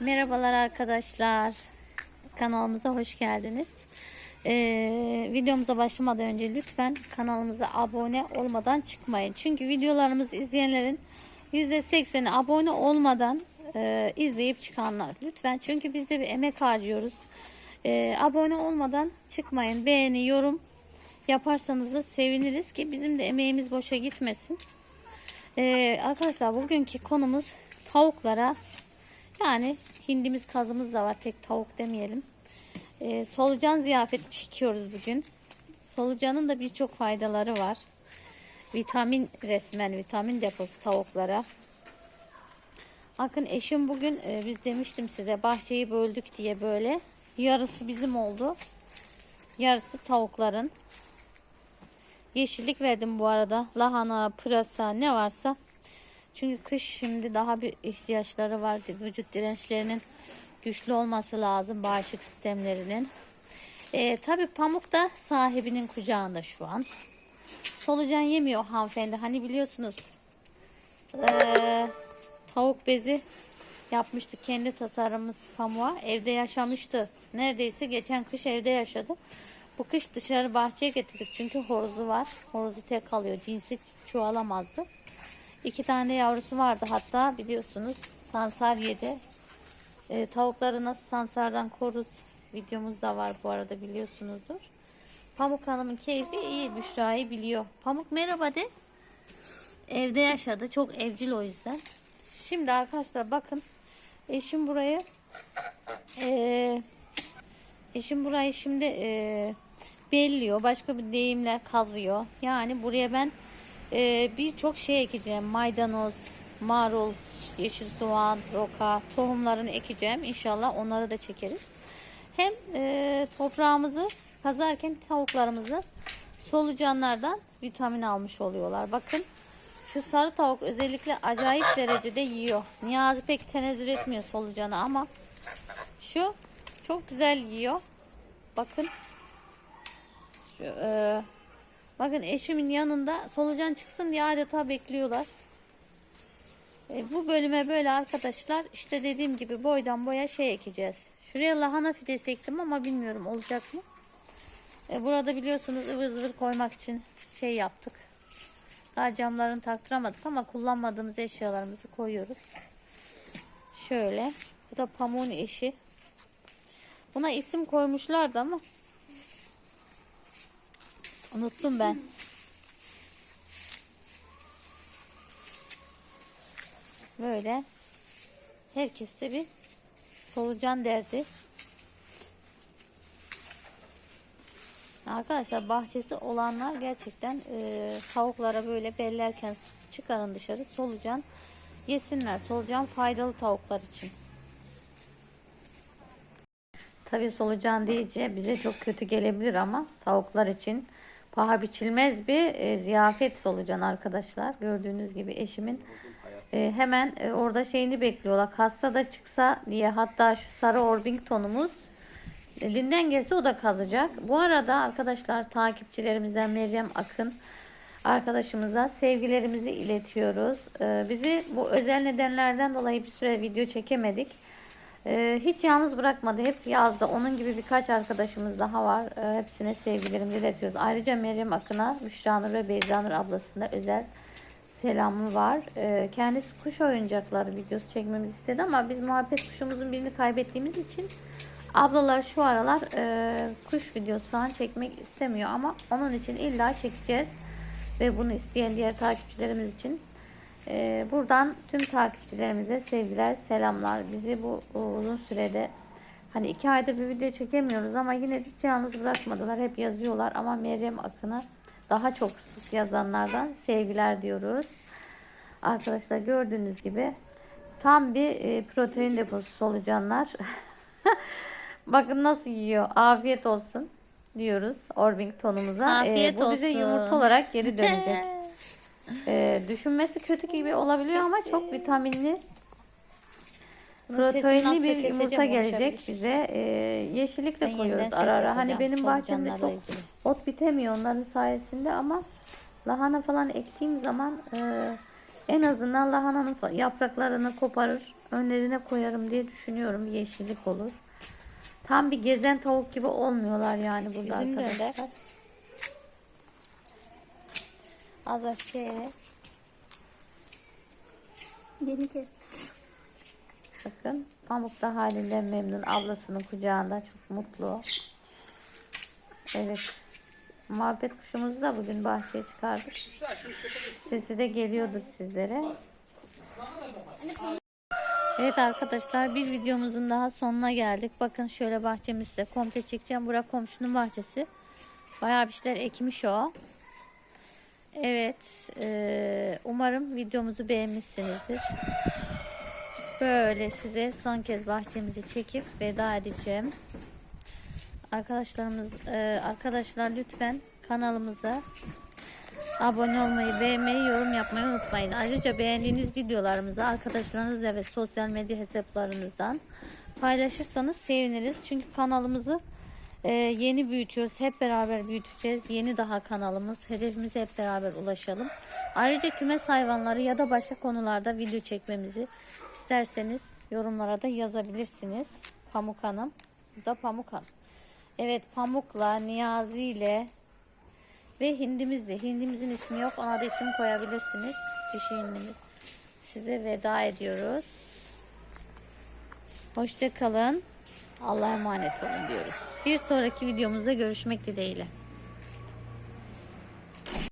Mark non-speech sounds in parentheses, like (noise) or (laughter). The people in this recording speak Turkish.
Merhabalar arkadaşlar. Kanalımıza hoş geldiniz. Ee, videomuza başlamadan önce lütfen kanalımıza abone olmadan çıkmayın. Çünkü videolarımızı izleyenlerin %80'i abone olmadan e, izleyip çıkanlar. Lütfen çünkü biz de bir emek harcıyoruz. Ee, abone olmadan çıkmayın. Beğeni, yorum yaparsanız da seviniriz ki bizim de emeğimiz boşa gitmesin. Ee, arkadaşlar bugünkü konumuz tavuklara yani hindimiz kazımız da var tek tavuk demeyelim. Ee, solucan ziyafeti çekiyoruz bugün. Solucanın da birçok faydaları var. Vitamin resmen vitamin deposu tavuklara. Bakın eşim bugün e, biz demiştim size bahçeyi böldük diye böyle. Yarısı bizim oldu. Yarısı tavukların. Yeşillik verdim bu arada. Lahana, pırasa ne varsa. Çünkü kış şimdi daha bir ihtiyaçları var. Vücut dirençlerinin güçlü olması lazım. Bağışıklık sistemlerinin. Ee, Tabi pamuk da sahibinin kucağında şu an. Solucan yemiyor hanımefendi. Hani biliyorsunuz ee, tavuk bezi yapmıştık. Kendi tasarımımız pamuğa. Evde yaşamıştı. Neredeyse geçen kış evde yaşadı. Bu kış dışarı bahçeye getirdik. Çünkü horozu var. Horozu tek kalıyor. Cinsi çoğalamazdı. İki tane yavrusu vardı hatta biliyorsunuz. Sansar yedi. Ee, tavukları nasıl sansardan koruz videomuz da var bu arada biliyorsunuzdur. Pamuk Hanım'ın keyfi iyi. Büşra'yı biliyor. Pamuk merhaba de. Evde yaşadı. Çok evcil o yüzden. Şimdi arkadaşlar bakın. Eşim burayı eee Eşim burayı şimdi e, belliyor. Başka bir deyimle kazıyor. Yani buraya ben e, birçok şey ekeceğim. Maydanoz, marul, yeşil soğan, roka, tohumlarını ekeceğim. İnşallah onları da çekeriz. Hem e, toprağımızı kazarken tavuklarımızı solucanlardan vitamin almış oluyorlar. Bakın şu sarı tavuk özellikle acayip derecede yiyor. Niyazi pek tenezzül etmiyor solucanı ama şu çok güzel yiyor. Bakın. Şu, e, bakın eşimin yanında solucan çıksın diye adeta bekliyorlar. E, bu bölüme böyle arkadaşlar işte dediğim gibi boydan boya şey ekeceğiz. Şuraya lahana fidesi ektim ama bilmiyorum olacak mı. E, burada biliyorsunuz ıvır zıvır koymak için şey yaptık. Daha camlarını taktıramadık ama kullanmadığımız eşyalarımızı koyuyoruz. Şöyle. Bu da pamuğun eşi. Buna isim koymuşlardı ama unuttum ben. Böyle herkeste bir solucan derdi. Arkadaşlar bahçesi olanlar gerçekten e, tavuklara böyle bellerken çıkarın dışarı solucan yesinler. Solucan faydalı tavuklar için. Tabii solucan deyince bize çok kötü gelebilir ama tavuklar için paha biçilmez bir e, ziyafet solucan arkadaşlar. Gördüğünüz gibi eşimin e, hemen e, orada şeyini bekliyorlar. Kassa da çıksa diye hatta şu sarı Orbington'umuz elinden gelse o da kazacak. Bu arada arkadaşlar takipçilerimizden Meryem Akın arkadaşımıza sevgilerimizi iletiyoruz. E, bizi bu özel nedenlerden dolayı bir süre video çekemedik. Ee, hiç yalnız bırakmadı. Hep yazdı. Onun gibi birkaç arkadaşımız daha var. Ee, hepsine sevgilerimizi iletiyoruz. Ayrıca Meryem Akın'a, Büşra Nur ve Beyza Nur ablasında özel selamı var. Ee, kendisi kuş oyuncakları videosu çekmemizi istedi ama biz muhabbet kuşumuzun birini kaybettiğimiz için ablalar şu aralar e, kuş videosu falan çekmek istemiyor ama onun için illa çekeceğiz. Ve bunu isteyen diğer takipçilerimiz için ee, buradan tüm takipçilerimize sevgiler, selamlar. Bizi bu uzun sürede hani iki ayda bir video çekemiyoruz ama yine hiç yalnız bırakmadılar. Hep yazıyorlar ama Meryem Akın'a daha çok sık yazanlardan sevgiler diyoruz. Arkadaşlar gördüğünüz gibi tam bir e, protein deposu solucanlar. (laughs) Bakın nasıl yiyor. Afiyet olsun diyoruz Orbington'umuza. Afiyet Ee, bu bize olsun. yumurta olarak geri dönecek. (laughs) Ee, düşünmesi kötü gibi olabiliyor ama çok vitaminli proteinli bir yumurta gelecek bize. Ee, yeşillik de koyuyoruz ara ara. Hani benim bahçemde çok ilgili. ot bitemiyor onların sayesinde ama lahana falan ektiğim zaman e, en azından lahananın yapraklarını koparır. önlerine koyarım diye düşünüyorum. Yeşillik olur. Tam bir gezen tavuk gibi olmuyorlar yani burada dönder. arkadaşlar. Az aşağıya. Yeni kes. Bakın Pamuk da halinden memnun. Ablasının kucağında çok mutlu. Evet. Muhabbet kuşumuzu da bugün bahçeye çıkardık. Sesi de geliyordur sizlere. Evet arkadaşlar bir videomuzun daha sonuna geldik. Bakın şöyle bahçemizde komple çekeceğim. Bura komşunun bahçesi. Bayağı bir şeyler ekmiş o. Evet. eee, umarım videomuzu beğenmişsinizdir. Böyle size son kez bahçemizi çekip veda edeceğim. Arkadaşlarımız, eee, arkadaşlar lütfen kanalımıza Abone olmayı, beğenmeyi, yorum yapmayı unutmayın. Ayrıca beğendiğiniz videolarımızı arkadaşlarınızla ve sosyal medya hesaplarınızdan paylaşırsanız seviniriz. Çünkü kanalımızı e, yeni büyütüyoruz. Hep beraber büyüteceğiz. Yeni daha kanalımız. Hedefimize hep beraber ulaşalım. Ayrıca kümes hayvanları ya da başka konularda video çekmemizi isterseniz yorumlara da yazabilirsiniz. Pamuk Hanım. Bu da Pamuk Hanım. Evet Pamuk'la, Niyazi ile ve hindimiz de. Hindimizin ismi yok. Ona da isim koyabilirsiniz. Dişi hindimiz. Size veda ediyoruz. Hoşça kalın. Allah'a emanet olun diyoruz. Bir sonraki videomuzda görüşmek dileğiyle.